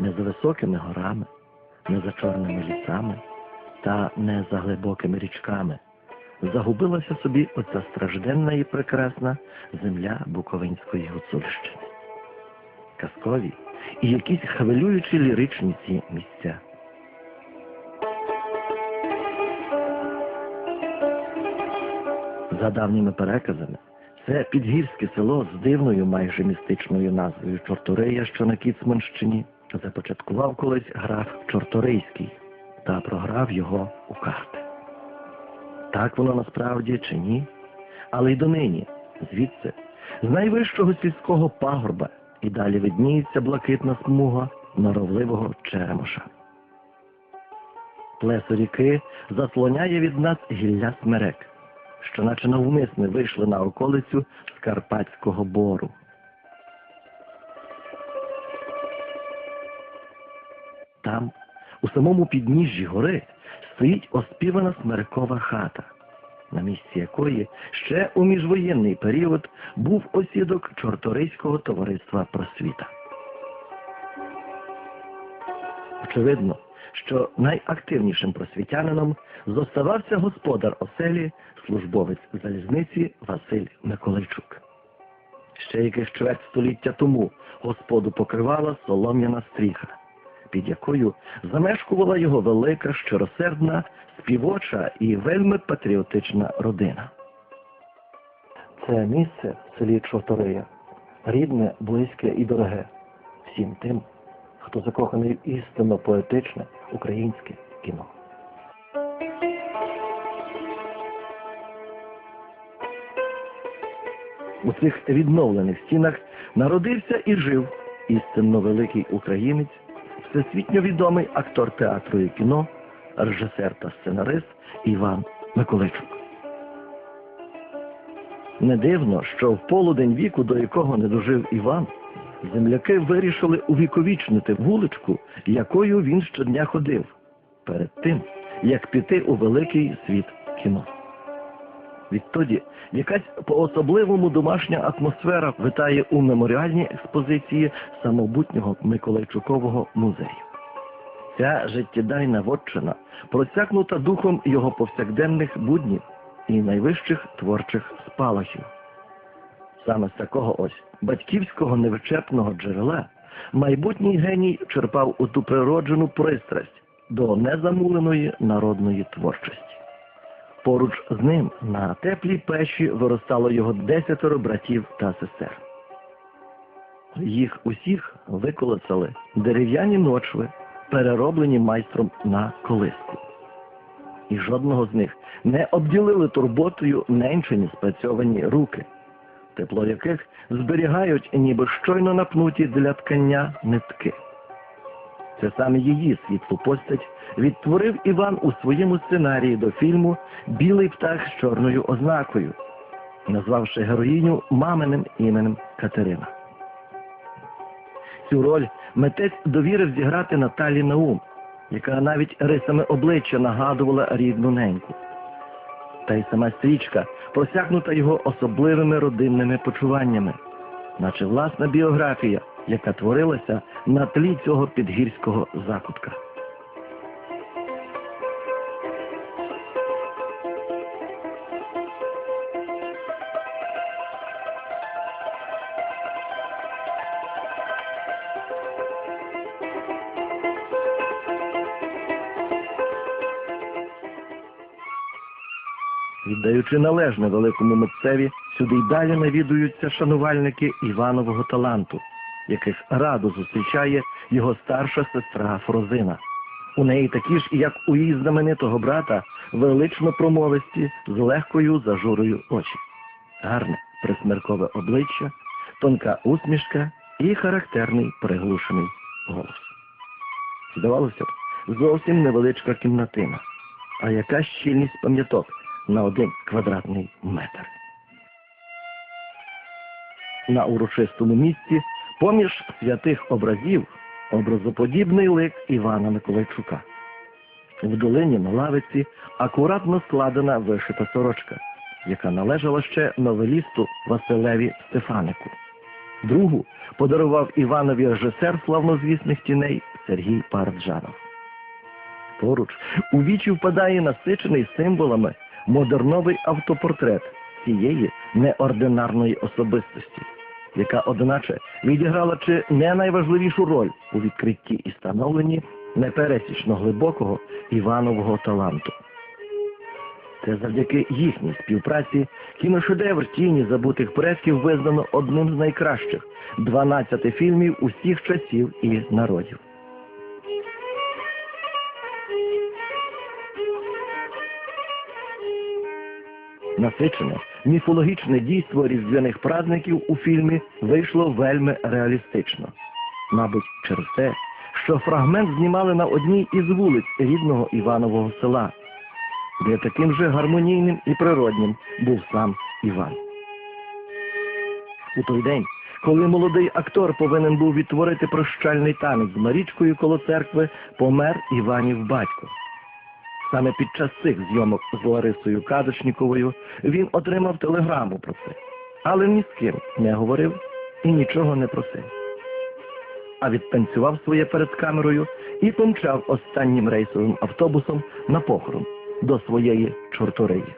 не за високими горами, не за чорними лісами та не за глибокими річками. Загубилася собі оця стражденна і прекрасна земля Буковинської Гуцульщини. Казкові і якісь хвилюючі ліричні ці місця. За давніми переказами, це підгірське село з дивною майже містичною назвою Чортория, що на Кіцманщині, започаткував колись граф Чорторийський та програв його у карти. Так воно насправді чи ні? Але й донині, звідси, з найвищого сільського пагорба і далі видніється блакитна смуга норовливого черемоша. Плесо ріки заслоняє від нас гілля смерек, що наче навмисне вийшли на околицю Скарпатського бору. Там, у самому підніжжі гори, стоїть оспівана смеркова хата, на місці якої ще у міжвоєнний період був осідок Чорторийського товариства просвіта. Очевидно, що найактивнішим просвітянином зоставався господар оселі, службовець залізниці Василь Миколайчук. Ще яких чверть століття тому господу покривала солом'яна стріха, під якою замешкувала його велика, щиросердна, співоча і вельми патріотична родина. Це місце в селі Чортория, рідне, близьке і дороге всім тим, хто закоханий в істинно поетичне українське кіно. У цих відновлених стінах народився і жив істинно великий українець, всесвітньо відомий актор театру і кіно, режисер та сценарист Іван Миколайчук. Не дивно, що в полудень віку, до якого не дожив Іван, земляки вирішили увіковічнити вуличку, якою він щодня ходив, перед тим, як піти у великий світ кіно. Відтоді якась по-особливому домашня атмосфера витає у меморіальній експозиції самобутнього Миколайчукового музею. Ця життєдайна вотчина просякнута духом його повсякденних буднів і найвищих творчих спалахів. Саме з такого ось батьківського невичерпного джерела майбутній геній черпав у ту природжену пристрасть до незамуленої народної творчості. Поруч з ним на теплій печі виростало його десятеро братів та сестер. Їх усіх виколоцали дерев'яні ночви, перероблені майстром на колиску. І жодного з них не обділили турботою ненчені спрацьовані руки, тепло яких зберігають ніби щойно напнуті для ткання нитки. Це саме її світлу постать відтворив Іван у своєму сценарії до фільму Білий птах з чорною ознакою, назвавши героїню маминим іменем Катерина. Цю роль митець довірив зіграти Наталі Наум, яка навіть рисами обличчя нагадувала рідну неньку. Та й сама стрічка просякнута його особливими родинними почуваннями, наче власна біографія, яка творилася на тлі цього підгірського закутка. Віддаючи належне великому митцеві, сюди й далі навідуються шанувальники Іванового таланту, яких радо зустрічає його старша сестра Фрозина. У неї такі ж, як у її знаменитого брата, велично промовисті з легкою зажурою очі, гарне присмеркове обличчя, тонка усмішка і характерний приглушений голос. Здавалося б, зовсім невеличка кімнатина, а яка щільність пам'яток на один квадратний метр. На урочистому місці, поміж святих образів, образоподібний лик Івана Миколайчука. В долині на лавиці акуратно складена вишита сорочка, яка належала ще новелісту Василеві Стефанику. Другу подарував Іванові режисер славнозвісних тіней Сергій Параджанов. Поруч у вічі впадає насичений символами модерновий автопортрет цієї неординарної особистості, яка, одначе, відіграла чи не найважливішу роль у відкритті і становленні непересічно глибокого Іванового таланту. Це завдяки їхній співпраці кіношедевр тіні забутих предків визнано одним з найкращих 12 фільмів усіх часів і народів. Насичене міфологічне дійство різдвяних праздників у фільмі вийшло вельми реалістично. Мабуть, через те, що фрагмент знімали на одній із вулиць рідного Іванового села, де таким же гармонійним і природнім був сам Іван. У той день, коли молодий актор повинен був відтворити прощальний танець з Марічкою коло церкви, помер Іванів батько. Саме під час цих зйомок з Ларисою Кадочніковою він отримав телеграму про це, але ні з ким не говорив і нічого не просив. А відтанцював своє перед камерою і помчав останнім рейсовим автобусом на похорон до своєї чорториї.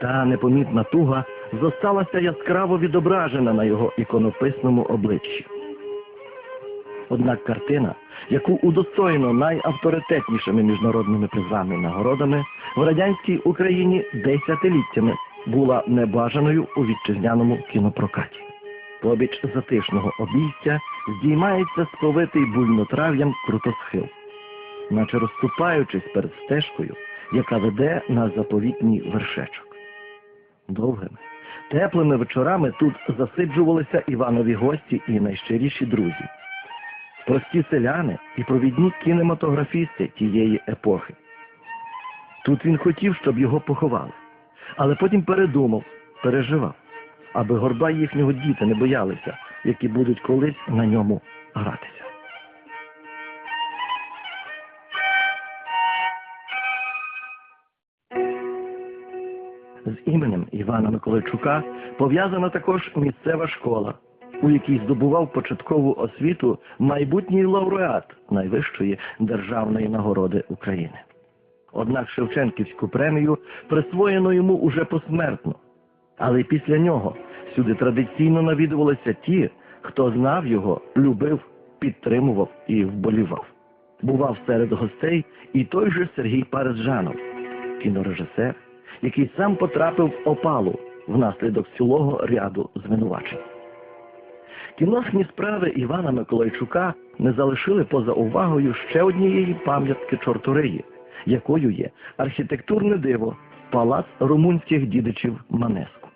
Та непомітна туга зосталася яскраво відображена на його іконописному обличчі. Однак картина, яку удостоєно найавторитетнішими міжнародними призами і нагородами, в радянській Україні десятиліттями була небажаною у вітчизняному кінопрокаті. Побіч затишного обійстя здіймається сповитий буйнотрав'ям крутосхил, наче розступаючись перед стежкою, яка веде на заповітній вершечок. Довгими, теплими вечорами тут засиджувалися Іванові гості і найщиріші друзі прості селяни і провідні кінематографісти тієї епохи. Тут він хотів, щоб його поховали, але потім передумав, переживав, аби горба їхнього діти не боялися, які будуть колись на ньому гратися. З іменем Івана Миколайчука пов'язана також місцева школа, у якій здобував початкову освіту майбутній лауреат найвищої державної нагороди України. Однак Шевченківську премію присвоєно йому уже посмертно. Але після нього сюди традиційно навідувалися ті, хто знав його, любив, підтримував і вболівав. Бував серед гостей і той же Сергій Парижанов, кінорежисер, який сам потрапив в опалу внаслідок цілого ряду звинувачень. Кіношні справи Івана Миколайчука не залишили поза увагою ще однієї пам'ятки Чорториї, якою є архітектурне диво палац румунських дідичів Манеску.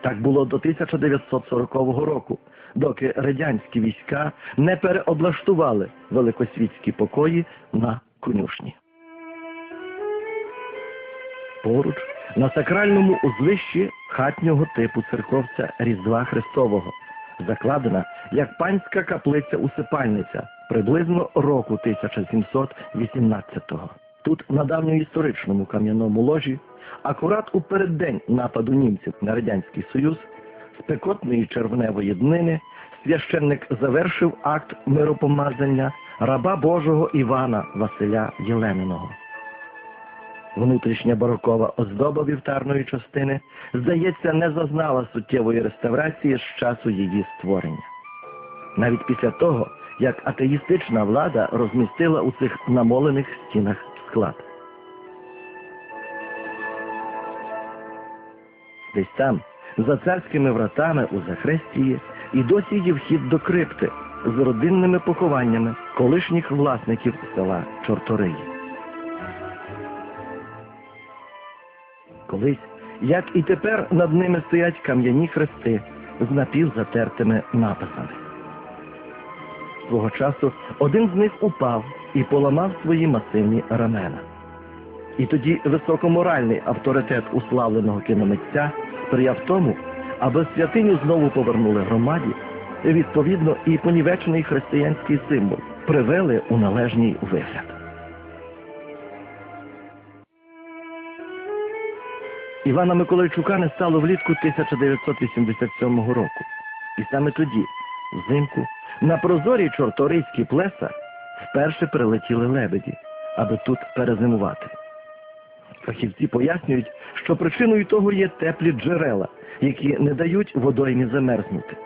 Так було до 1940 року, доки радянські війська не переоблаштували великосвітські покої на конюшні. Поруч на сакральному узвищі хатнього типу церковця Різдва Христового закладена як панська каплиця-усипальниця приблизно року 1718-го. Тут на давньоісторичному кам'яному ложі, акурат у переддень нападу німців на Радянський Союз, спекотної червневої днини священник завершив акт миропомазання раба Божого Івана Василя Єлениного. Внутрішня барокова оздоба вівтарної частини, здається, не зазнала суттєвої реставрації з часу її створення. Навіть після того, як атеїстична влада розмістила у цих намолених стінах склад. Десь там, за царськими вратами у Захрестії, і досі є вхід до крипти з родинними похованнями колишніх власників села Чорториї. Колись, як і тепер, над ними стоять кам'яні хрести з напівзатертими написами. Свого часу один з них упав і поламав свої масивні рамена. І тоді високоморальний авторитет уславленого кіномитця сприяв тому, аби святиню знову повернули громаді, відповідно, і понівечений християнський символ привели у належній вигляд. Івана Миколайчука не стало влітку 1987 року. І саме тоді, взимку, На прозорі чорторийські плеса вперше прилетіли лебеді, аби тут перезимувати. Фахівці пояснюють, що причиною того є теплі джерела, які не дають водоймі замерзнути.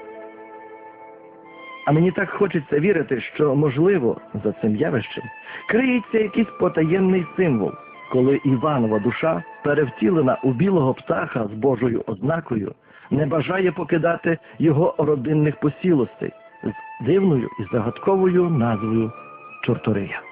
А мені так хочеться вірити, що, можливо, за цим явищем криється якийсь потаємний символ, коли Іванова душа, перевтілена у білого птаха з Божою ознакою, не бажає покидати його родинних посілостей з дивною і загадковою назвою Чортория.